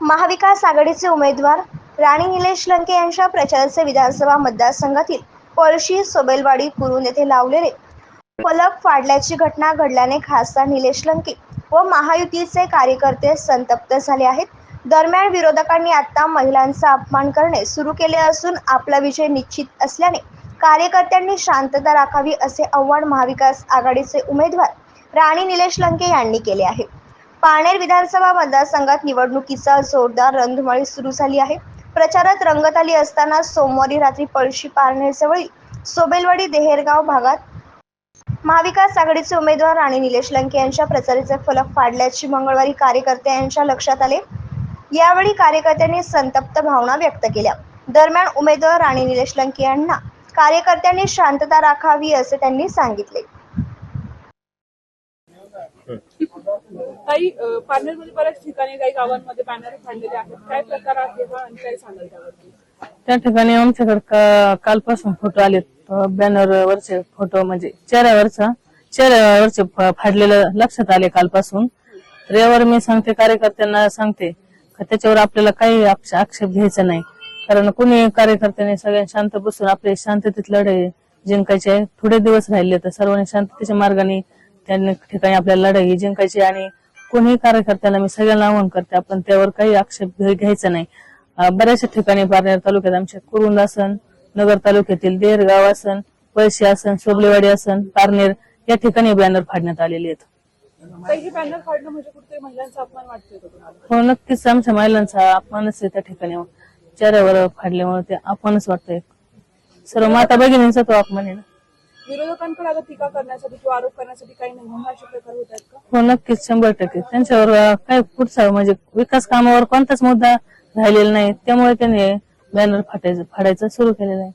महाविकास आघाडीचे उमेदवार राणी निलेश लंके यांच्या प्रचाराचे विधानसभा मतदारसंघातील पळशी सोबेलवाडी कुरुन येथे लावलेले फलक फाडल्याची घटना घडल्याने खासदार निलेश लंके व महायुतीचे कार्यकर्ते संतप्त झाले आहेत. दरम्यान विरोधकांनी आता महिलांचा अपमान करणे सुरू केले असून आपला विजय निश्चित असल्याने कार्यकर्त्यांनी शांतता राखावी असे आव्हान महाविकास आघाडीचे उमेदवार राणी निलेश लंके यांनी केले आहे. पारनेर विधानसभा मतदारसंघात निवडणुकीचा जोरदार रणधुमाळी सुरू झाली आहे. प्रचारात रंगत आली असताना सोमवारी रात्री पळशी पारनेर सोबेलवाडी देहेरगाव भागात महाविकास आघाडीचे उमेदवार राणी निलेश लंके यांच्या प्रचाराचे फलक पाडल्याची मंगळवारी कार्यकर्त्यांच्या लक्षात आले. यावेळी कार्यकर्त्यांनी संतप्त भावना व्यक्त केल्या. दरम्यान उमेदवार राणी निलेश लंके यांना कार्यकर्त्यांनी शांतता राखावी असे त्यांनी सांगितले. काही अ, बऱ्याच ठिकाणी काही गावांमध्ये बॅनर फाडलेले आहेत. काय प्रकार आहे हा आणि काय सांगाल त्यावरती? त्या ठिकाणी आमच्याकडे का- कालपासून फोटो आलेत. बॅनर वरचे फोटो म्हणजे चेहऱ्यावरचा चेहऱ्यावरचे फ- फाडलेलं लक्षात आले कालपासून. तर यावर मी सांगते कार्यकर्त्यांना सांगते का त्याच्यावर आपल्याला काही आक्ष- आक्षेप घ्यायचा नाही. कारण कुणी कार्यकर्त्यांनी सगळ्यांनी शांत बसून आपले शांततेत लढाई जिंकायचे. आहे. थोडे दिवस राहिले तर सर्वांनी शांततेच्या मार्गाने त्या ठिकाणी आपल्याला लढाई जिंकायची आणि कोणीही कार्यकर्त्याला मी सगळ्यांना आवाहन करते. आपण त्यावर काही आक्षेप घ्यायचा नाही. बऱ्याचशा ठिकाणी पारनेर तालुक्यात आमच्या कुरुंद असन नगर तालुक्यातील देरगाव असन पळशी असन सोबलेवाडी असन पारनेर या ठिकाणी बॅनर फाडण्यात आलेले आहेत. काही बॅनर फाडणं म्हणजे कुठेतरी महिलांचा अपमान वाटतोय का तुम्हाला? हो नक्कीच आमच्या महिलांचा अपमानच आहे त्या ठिकाणी. चेहऱ्यावर फाडल्यामुळे ते अपमानच वाटतंय. सर्व माता भगिनींचा तो अपमान आहे ना. विरोधकांकडे आता टीका करण्यासाठी किंवा आरोप करण्यासाठी काही नाही म्हणून असे प्रकार होत आहेत का? हो नक्कीच. शंभर टक्के. त्यांच्यावर अं, काय पुढचा म्हणजे विकास कामावर कोणताच मुद्दा राहिलेला नाही. त्यामुळे त्यांनी बॅनर फाटायचं फाडायचं सुरू केलेलं आहे.